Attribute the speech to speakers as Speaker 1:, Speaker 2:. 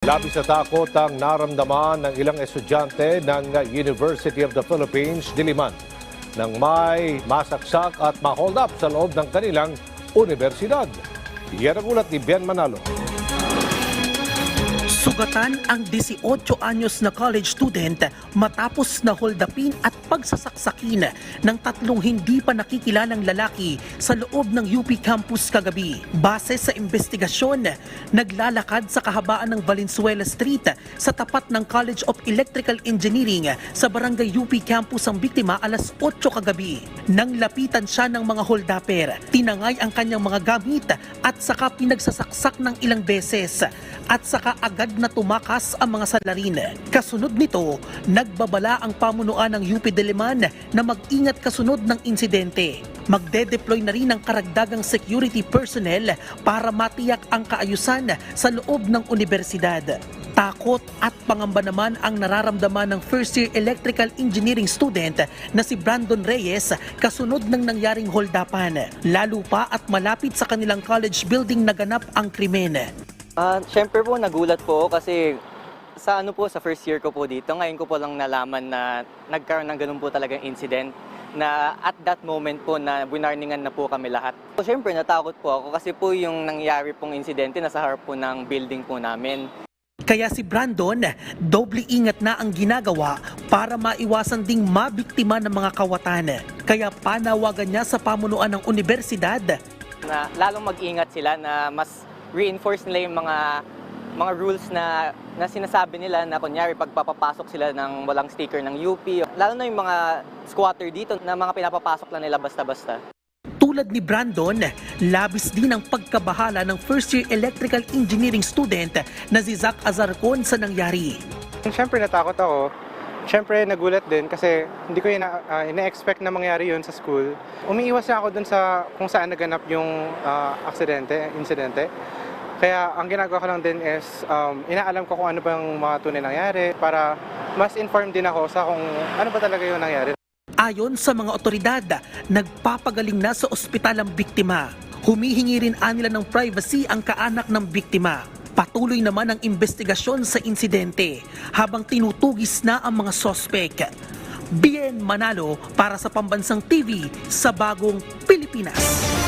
Speaker 1: Labis na takot ang naramdaman ng ilang estudyante ng University of the Philippines, Diliman, nang may masaksak at ma-hold up sa loob ng kanilang universidad. Yan ang ulat ni Ben Manalo.
Speaker 2: Sugatan ang 18 anyos na college student matapos na holdapin at pagsasaksakin ng tatlong hindi pa nakikilalang lalaki sa loob ng UP campus kagabi. Base sa investigasyon, naglalakad sa kahabaan ng Valenzuela Street sa tapat ng College of Electrical Engineering sa barangay UP campus ang biktima alas 8 kagabi. Nang lapitan siya ng mga holdapper, tinangay ang kanyang mga gamit at saka pinagsasaksak ng ilang beses at saka agad na tumakas ang mga salarin. Kasunod nito, nagbabala ang pamunuan ng UP Diliman na mag-ingat kasunod ng insidente. Magde-deploy na rin ang karagdagang security personnel para matiyak ang kaayusan sa loob ng universidad. Takot at pangamba naman ang nararamdaman ng first year electrical engineering student na si Brandon Reyes kasunod ng nangyaring holdapan. Lalo pa at malapit sa kanilang college building naganap ang krimen.
Speaker 3: Ah, syempre po nagulat po kasi sa ano po sa first year ko po dito, ngayon ko po lang nalaman na nagkaroon ng ganun po talagang incident na at that moment po na winarningan na po kami lahat. So, syempre natakot po ako kasi po yung nangyari pong insidente nasa harap po ng building po namin.
Speaker 2: Kaya si Brandon, doble ingat na ang ginagawa para maiwasan ding mabiktima ng mga kawatan. Kaya panawagan niya sa pamunuan ng universidad
Speaker 3: na lalong mag-ingat sila na mas reinforce nila yung mga mga rules na, na sinasabi nila na kunyari pagpapapasok sila ng walang sticker ng UP. Lalo na yung mga squatter dito na mga pinapapasok lang nila basta-basta.
Speaker 2: Tulad ni Brandon, labis din ang pagkabahala ng first year electrical engineering student na si Zach Azarcon sa nangyari.
Speaker 4: Siyempre natakot ako. Siyempre nagulat din kasi hindi ko ina, ah, ina-expect na mangyari yun sa school. Umiiwas na ako dun sa kung saan naganap yung ah, aksidente, insidente. Kaya ang ginagawa ko lang din is um, inaalam ko kung ano bang mga tunay nangyari para mas informed din ako sa kung ano ba talaga yung nangyari.
Speaker 2: Ayon sa mga otoridad, nagpapagaling na sa ospital ang biktima. Humihingi rin anila ng privacy ang kaanak ng biktima. Patuloy naman ang investigasyon sa insidente habang tinutugis na ang mga sospek. Bien Manalo para sa Pambansang TV sa Bagong Pilipinas.